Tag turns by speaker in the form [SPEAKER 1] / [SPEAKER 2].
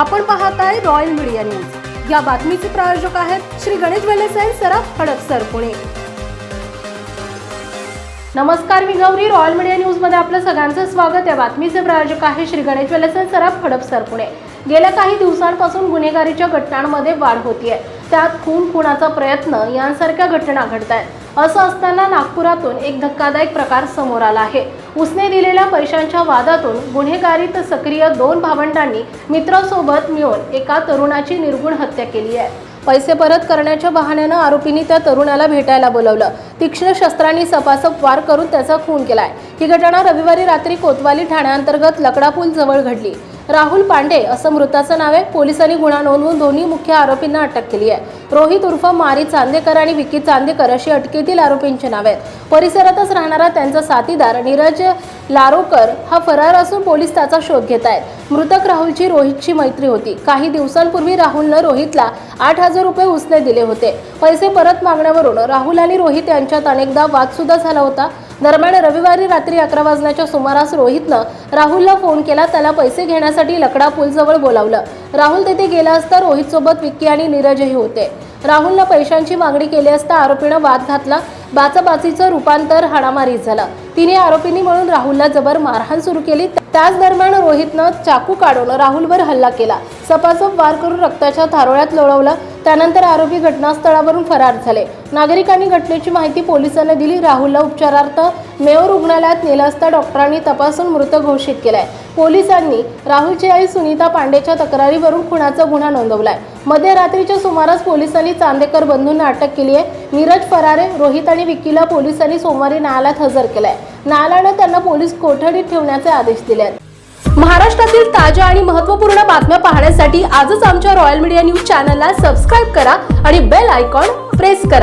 [SPEAKER 1] आपण पाहत आहे रॉयल मीडिया न्यूज या बातमीचे प्रायोजक आहेत श्री गणेश वेलेसाई अँड सराफ हडपसर पुणे. नमस्कार मी गौरी. रॉयल मीडिया न्यूजमध्ये आपलं सगळ्यांचं स्वागत. या बातमीचे प्रायोजक आहे श्री गणेश वेलेसाई अँड सराफ हडपसर पुणे. गेल्या काही दिवसांपासून गुन्हेगारीच्या घटनांमध्ये वाढ होतीये. त्यात खून खुनाचा प्रयत्न यांसारख्या घटना घडत आहेत असं असताना नागपुरातून एक धक्कादायक प्रकार समोर आला आहे. उसने दिलेल्या पैशांच्या वादातून गुन्हेगारीत सक्रिय दोन भावंडांनी मित्रासोबत मिळून एका तरुणाची निर्गुण हत्या केली आहे. पैसे परत करण्याच्या बहाण्यानं आरोपींनी त्या तरुणाला भेटायला बोलवलं. तीक्ष्ण शस्त्रांनी सपासप वार करून त्याचा खून केलाय. ही घटना रविवारी रात्री कोतवाली ठाण्याअंतर्गत लकडापूल जवळ घडली. राहुल पांडे असं मृताचं नाव आहे. पोलिसांनी गुन्हा नोंदवून दोन्ही मुख्य आरोपींना अटक केली आहे. रोहित उर्फ मारी चांदेकर आणि विकी चांदेकर अशी अटकेतील आरोपींची नावे आहेत. परिसरातच राहणारा त्यांचा साथीदार नीरज लारोकर हा फरार असून पोलीस त्याचा शोध घेत आहेत. मृतक राहुलची रोहितची मैत्री होती. काही दिवसांपूर्वी राहुलनं रोहितला आठ हजार रुपये उसने दिले होते. पैसे परत मागण्यावरून राहुल आणि रोहित यांच्यात अनेकदा वादसुद्धा झाला होता. दरम्यान रविवारी रात्री अकरा वाजण्याच्या सुमारास रोहितनं राहुलला फोन केला त्याला पैसे घेण्यासाठी लकडा पूलजवळ बोलावलं. राहुल तेथे गेला असता रोहितसोबत विक्की आणि नीरजही होते. राहुलनं पैशांची मागणी केली असता आरोपीनं वाद घातला. बाचाबाचीचं रूपांतर हाणामारीत झालं. तिने आरोपींनी म्हणून राहुलला जबर मारहाण सुरू केली. त्याच दरम्यान रोहितनं चाकू काढून राहुलवर हल्ला केला. सपासप वार करून रक्ताच्या थारोळ्यात लोळवलं. त्यानंतर आरोपी घटनास्थळावरून फरार झाले. नागरिकांनी घटनेची माहिती पोलिसांना दिली. राहुलला उपचारार्थ मेयो रुग्णालयात नेलं असता डॉक्टरांनी तपासून मृत घोषित केलाय. पोलिसांनी राहुलची आई सुनीता पांडेच्या तक्रारीवरून खुनाचा गुन्हा नोंदवलाय. मध्यरात्रीच्या सुमारास पोलिसांनी चांदेकर बंधूंना अटक केली आहे नीरज फरारे रोहित आणि विक्कीला पोलिसांनी सोमवारी न्यायालयात हजर केलाय. न्यायालयानं त्यांना पोलीस कोठडीत ठेवण्याचे आदेश दिले आहेत. महाराष्ट्रातील ताज्या आणि महत्त्वपूर्ण बातम्या पाहण्यासाठी आजच आमच्या रॉयल मीडिया न्यूज चॅनलला सबस्क्राईब करा आणि बेल आयकॉन प्रेस करा.